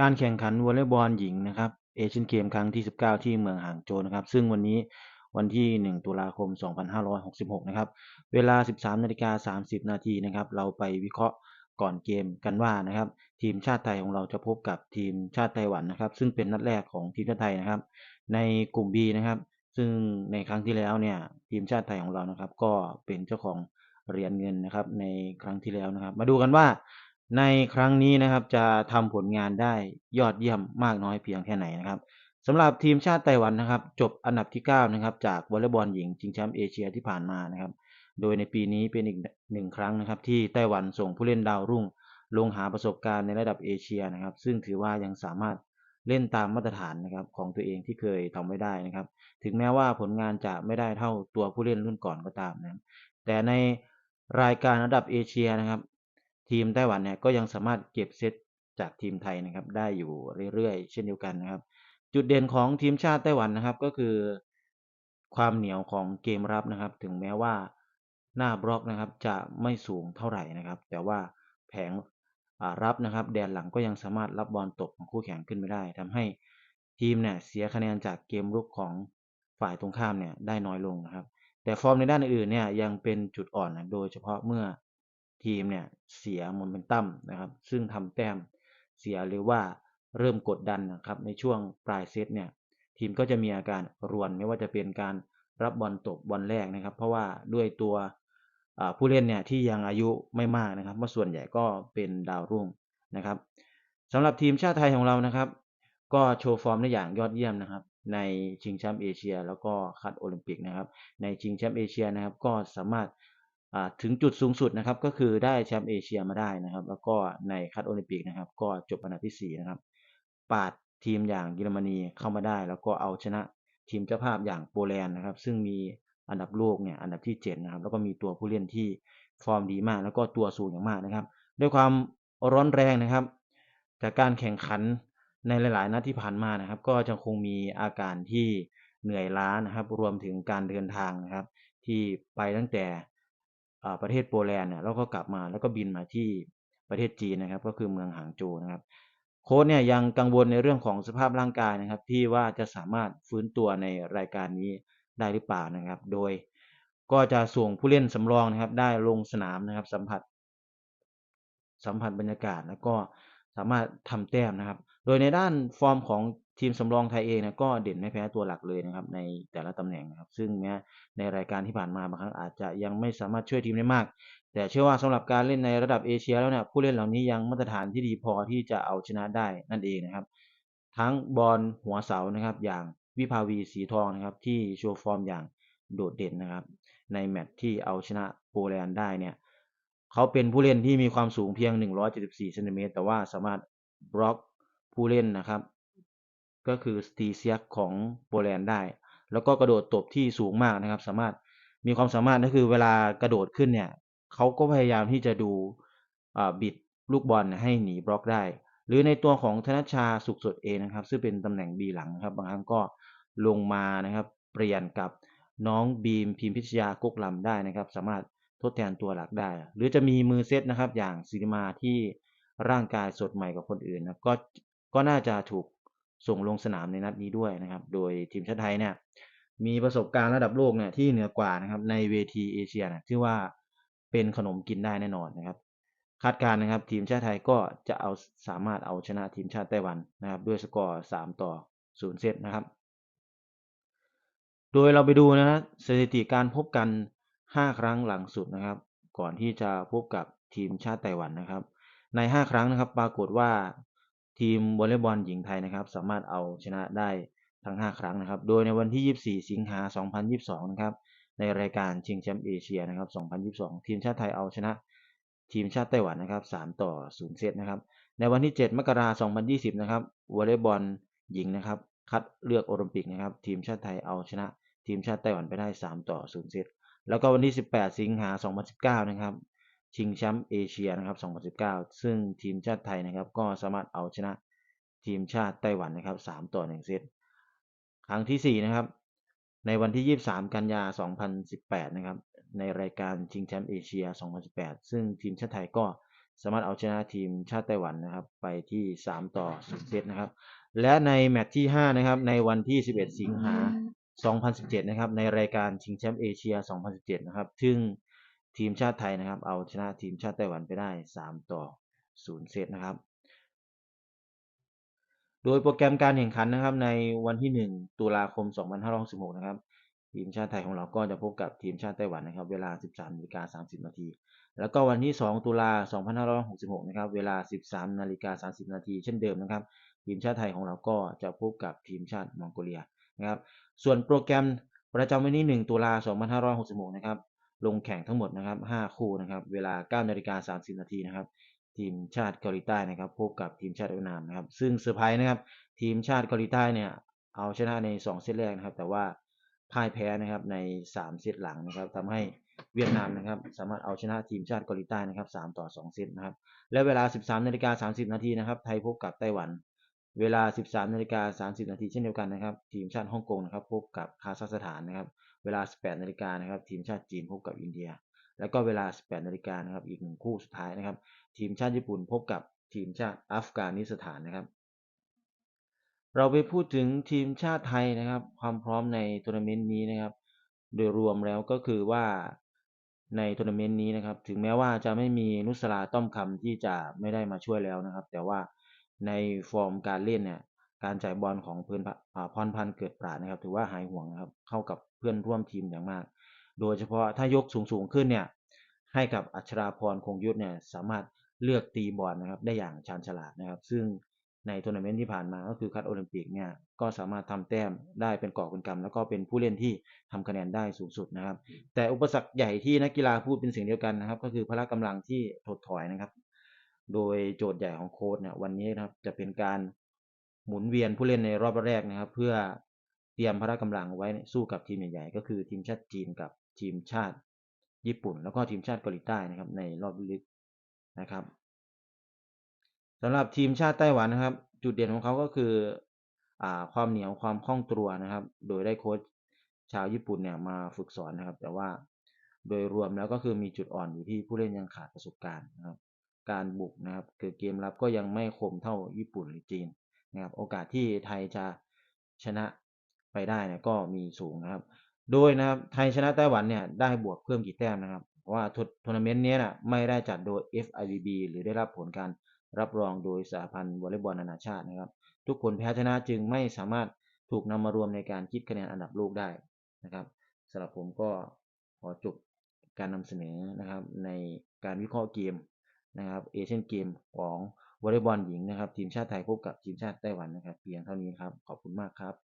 การแข่งขันวอลเลย์บอลหญิงนะครับเอเชียนเกมครั้งที่ 19 ที่เมืองหางโจนะครับ ซึ่งวันนี้วันที่ 1 ตุลาคม 2566 นะครับ เวลา 13 นาฬิกา 30 นาทีนะครับ เราไปวิเคราะห์ก่อนเกมกันว่านะครับ ทีมชาติไทยของเราจะพบกับทีมชาติไต้หวันนะครับ ซึ่งเป็นนัดแรกของทีมชาติไทยนะครับ ในกลุ่ม B นะครับ ซึ่งในครั้งที่แล้วเนี่ยทีมชาติไทยของเรานะครับ ก็เป็นเจ้าของเหรียญเงินนะครับในครั้งที่แล้วนะครับ มาดูกันว่า ในครั้งนี้นะครับจะทำผลงานได้ยอดเยี่ยมมากน้อยเพียงแค่ไหนนะครับสำหรับทีมชาติไต้หวันนะครับ จบอันดับที่ 9 นะครับ จากวอลเลย์บอลหญิงชิงแชมป์เอเชียที่ผ่านมานะครับ โดยในปีนี้เป็นอีกหนึ่งครั้งนะครับ ที่ไต้หวันส่งผู้เล่นดาวรุ่ง ลงหาประสบการณ์ในระดับเอเชียนะครับ ซึ่งถือว่ายังสามารถเล่นตามมาตรฐานนะครับของตัวเองที่เคยทำไว้ได้นะครับ ถึงแม้ว่าผลงานจะไม่ได้เท่าตัวผู้เล่นรุ่นก่อนก็ตามนะแต่ในรายการระดับเอเชียนะครับ ทีมไต้หวันเนี่ยก็ยังสามารถเก็บเซตจากทีมไทยนะครับได้อยู่เรื่อยๆ เช่นเดียวกันนะครับ จุดเด่นของทีมชาติไต้หวันนะครับก็คือ ความเหนียวของเกมรับนะครับ ถึงแม้ว่าหน้าบล็อกนะครับจะไม่สูงเท่าไหร่นะครับ แต่ว่าแผงรับนะครับ แดนหลังก็ยังสามารถรับบอลตกของคู่แข่งขึ้นไม่ได้ทำให้ทีมเนี่ยเสียคะแนนจากเกมรุกของฝ่ายตรงข้ามเนี่ยได้น้อยลงนะครับ แต่ฟอร์มในด้านอื่นเนี่ยยังเป็นจุดอ่อนนะโดยเฉพาะเมื่อ ทีมเนี่ยเสียโมเมนตัมนะครับ ซึ่งทำแต้มเสียหรือว่าเริ่มกดดันนะครับ ในช่วงปลายเซตเนี่ยทีมก็จะมีอาการรวนไม่ว่าจะเป็นการรับบอลตกบอลแรกนะครับ เพราะว่าด้วยตัวผู้เล่นเนี่ยที่ยังอายุไม่มากนะครับเมื่อส่วนใหญ่ก็เป็นดาวรุ่งนะครับสำหรับทีมชาติไทยของเรานะครับ ก็โชว์ฟอร์มได้อย่างยอดเยี่ยมนะครับ ในชิงแชมป์เอเชีย แล้วก็คัดโอลิมปิกนะครับ ในชิงแชมป์เอเชียนะครับ ก็สามารถ ถึงจุดสูงสุดนะครับก็คือได้แชมป์เอเชียมาได้นะครับ แล้วก็ในคัดโอลิมปิกนะครับ ก็จบอันดับที่ 4 นะครับ ปาดทีมอย่างเยอรมนีเข้ามาได้ แล้วก็เอาชนะทีมเจ้าภาพอย่างโปแลนด์นะครับ ซึ่งมีอันดับโลกเนี่ยอันดับที่ 7 นะครับ แล้วก็มีตัวผู้เล่นที่ฟอร์มดีมาก แล้วก็ตัวสูงอย่างมากนะครับ ด้วยความร้อนแรงนะครับ จากการแข่งขันในหลาย ๆ นัดที่ผ่านมานะครับ ก็จะคงมีอาการที่เหนื่อยล้านะครับ รวมถึงการเดินทางนะครับ ที่ไปตั้งแต่ ประเทศโปแลนด์เนี่ยแล้วก็กลับมาแล้วก็บินมาที่ประเทศจีนนะครับ ก็คือเมืองหางโจวนะครับโค้ชเนี่ยยังกังวลในเรื่องของสภาพร่างกายนะครับ ที่ว่าจะสามารถฟื้นตัวในรายการนี้ได้หรือเปล่านะครับ โดยก็จะส่งผู้เล่นสำรองนะครับ ได้ลงสนามนะครับ สัมผัส สัมผัสบรรยากาศแล้วก็สามารถทำแต้มนะครับ โดยในด้านฟอร์มของ ทีมสำรองไทยเองนะก็เด่นไม่แพ้ตัวหลักเลยนะครับในแต่ละตำแหน่งนะครับ ซึ่งแม้ในรายการที่ผ่านมาบางครั้งอาจจะยังไม่สามารถช่วยทีมได้มาก แต่เชื่อว่าสำหรับการเล่นในระดับเอเชียแล้วเนี่ยผู้เล่นเหล่านี้ยังมาตรฐานที่ดีพอที่จะเอาชนะได้นั่นเองนะครับ ทั้งบอลหัวเสานะครับ อย่างวิภาวีสีทองนะครับ ที่โชว์ฟอร์มอย่างโดดเด่นนะครับ ในแมตช์ที่เอาชนะโปแลนด์ได้เนี่ยเขาเป็นผู้เล่นที่มีความสูงเพียง 174เซนติเมตรแต่ว่าสามารถบล็อกผู้เล่นนะครับ ก็คือสตีเซียกของโปแลนด์ได้ แล้วก็กระโดดตบที่สูงมากนะครับ สามารถมีความสามารถก็คือเวลากระโดดขึ้นเนี่ยเขาก็พยายามที่จะดูบิดลูกบอลให้หนีบล็อกได้ หรือในตัวของธนชาสุขสดเองนะครับ ซึ่งเป็นตำแหน่งบีหลังนะครับ บางครั้งก็ลงมานะครับ เปลี่ยนกับน้องบีมพิมพิชยากุกลำได้นะครับ สามารถทดแทนตัวหลักได้ หรือจะมีมือเซตนะครับ อย่างซิริมาที่ร่างกายสดใหม่กว่าคนอื่นนะก็ก็น่าจะถูก ส่งลงสนามในนัดนี้ด้วยนะครับ โดยทีมชาติไทยเนี่ยมีประสบการณ์ระดับโลกเนี่ยที่เหนือกว่านะครับในเวทีเอเชียนะที่ว่าเป็นขนมกินได้แน่นอนนะครับ คาดการณ์นะครับ ทีมชาติไทยก็จะเอาสามารถเอาชนะทีมชาติไต้หวันนะครับ ด้วยสกอร์3ต่อ0เซตนะครับ โดยเราไปดูนะฮะสถิติการพบกัน 5 ครั้งหลังสุดนะครับ ก่อนที่จะพบกับทีมชาติไต้หวันนะครับ ใน 5 ครั้งนะครับ ปรากฏว่า ทีมวอลเลย์บอลหญิงไทยนะครับ สามารถเอาชนะได้ทั้ง 5 ครั้งนะครับ โดยในวันที่ 24 สิงหา 2022 นะครับ ในรายการชิงแชมป์เอเชียนะครับ 2022 ทีมชาติไทยเอาชนะทีมชาติไต้หวันนะครับ 3 ต่อ 0 เซตนะครับ ในวันที่ 7 มกราคม 2020 นะครับ วอลเลย์บอลหญิงนะครับ คัดเลือกโอลิมปิกนะครับ ทีมชาติไทยเอาชนะ ทีมชาติไต้หวันไปได้ 3 ต่อ 0 เซต แล้วก็วันที่ 18 สิงหา 2019 นะครับ ชิงแชมป์เอเชียนะครับ 2019 ซึ่งทีมชาติไทยนะครับ ก็สามารถเอาชนะทีมชาติไต้หวันนะครับ 3 ต่อ 1 เซต ครั้งที่ 4 นะครับ ในวันที่ 23 กันยา 2018 นะครับ ในรายการชิงแชมป์เอเชีย 2018 ซึ่งทีมชาติไทยก็สามารถเอาชนะทีมชาติไต้หวันนะครับ ไปที่ 3 ต่อ 0 เซตนะครับ และในแมตช์ที่ 5 นะครับ ในวันที่ 11 สิงหา 2017 นะครับ ในรายการชิงแชมป์เอเชีย 2017 นะครับ ซึ่ง ทีมชาติไทยนะครับ เอาชนะทีมชาติไต้หวันไปได้ 3 ต่อ 0 เซตนะครับ โดยโปรแกรมการแข่งขันนะครับ ในวันที่ 1 ตุลาคม 2566 นะครับ ทีมชาติไทยของเราก็จะพบกับทีมชาติไต้หวันนะครับ เวลา 13นาฬิกา30 นาที แล้วก็วันที่ 2 ตุลา 2566 นะครับ เวลา 13นาฬิกา30 นาที เช่นเดิมนะครับ ทีมชาติไทยของเราก็จะพบกับทีมชาติมองโกเลียนะครับ ส่วนโปรแกรมประจำวันที่ 1 ตุลา 2566 นะครับ ลงแข่งทั้งหมดนะครับ 5 คู่นะครับ เวลา 9 นาฬิกา 30 นาทีนะครับ ทีมชาติเกาหลีใต้นะครับ พบกับทีมชาติเวียดนามนะครับ ซึ่งเซอร์ไพรส์นะครับ ทีมชาติเกาหลีใต้เนี่ยเอาชนะใน 2 เซตแรกนะครับ แต่ว่าพ่ายแพ้นะครับใน 3 เซตหลังนะครับทำให้เวียดนามนะครับ สามารถเอาชนะทีมชาติเกาหลีใต้นะครับ3ต่อ 2 เซตนะครับ และเวลา 13 นาฬิกา 30 นาทีนะครับ ไทยพบกับไต้หวัน เวลา 13นาฬิกา30 นาทีเช่นเดียวกันนะครับ ทีมชาติฮ่องกงนะครับพบกับคาซัคสถานนะครับ เวลา 18นาฬิกานะครับ ทีมชาติจีนพบกับอินเดีย แล้วก็เวลา 18นาฬิกานะครับ อีกหนึ่งคู่สุดท้ายนะครับ ทีมชาติญี่ปุ่นพบกับทีมชาติอัฟกานิสถานนะครับ เราไปพูดถึงทีมชาติไทยนะครับ ความพร้อมในทัวร์นาเมนต์นี้นะครับ โดยรวมแล้วก็คือว่าในทัวร์นาเมนต์นี้นะครับ ถึงแม้ว่าจะไม่มีนุสราต้อมคำที่จะไม่ได้มาช่วยแล้วนะครับ แต่ว่า ในฟอร์มการเล่นเนี่ยการจ่ายบอลของเพื่อนพรพันธ์เกิดปราดนะครับ ถือว่าหายห่วงนะครับเข้ากับเพื่อนร่วมทีมอย่างมาก โดยเฉพาะถ้ายกสูงสูงขึ้นเนี่ยให้กับอัชราพรคงยุทธเนี่ยสามารถเลือกตีบอลนะครับได้อย่างชาญฉลาดนะครับ ซึ่งในทัวร์นาเมนต์ที่ผ่านมาก็คือคัดโอลิมปิกเนี่ยก็สามารถทำแต้มได้เป็นกอบเป็นกำแล้วก็เป็นผู้เล่นที่ทำคะแนนได้สูงสุดนะครับ แต่อุปสรรคใหญ่ที่นักกีฬาพูดเป็นเสียงเดียวกันนะครับ ก็คือพละกำลังที่ถดถอยนะครับ โดยโจทย์ใหญ่ของโค้ชเนี่ยวันนี้นะครับจะเป็นการหมุนเวียนผู้เล่นในรอบแรกนะครับ เพื่อเตรียมพละกำลังไว้สู้กับทีมใหญ่ๆก็คือทีมชาติจีนกับทีมชาติญี่ปุ่น แล้วก็ทีมชาติเกาหลีใต้นะครับในรอบลึกนะครับสำหรับทีมชาติไต้หวันนะครับ จุดเด่นของเขาก็คืออความเหนียวความคล่องตัวนะครับ โดยได้โค้ชชาวญี่ปุ่นเนี่ยมาฝึกสอนนะครับ แต่ว่าโดยรวมแล้วก็คือมีจุดอ่อนอยู่ที่ผู้เล่นยังขาดประสบการณ์นะครับ การบุกนะครับคือเกมรับก็ยังไม่คมเท่าญี่ปุ่นหรือจีนนะครับโอกาสที่ไทยจะชนะไปได้นี่ยก็มีสูงนะครับ โดยนะครับไทยชนะไต้หวันเนี่ยได้บวกเพิ่มกี่แต้มนะครับเพราะว่าทัวร์นาเมนต์นี้นะไม่ได้จัดโดย FIVB หรือได้รับผลการรับรองโดยสหพันธ์วอลเลย์บอลนานาชาตินะครับ ทุกผลแพ้ชนะจึงไม่สามารถถูกนำมารวมในการคิดคะแนนอันดับโลกได้นะครับสำหรับผมก็ขอจบการนำเสนอนะครับในการวิเคราะห์เกม นะครับเอเชียนเกมของวอลเลย์บอลหญิงนะครับ ทีมชาติไทยพบกับทีมชาติไต้หวันนะครับ เพียงเท่านี้ครับ ขอบคุณมากครับ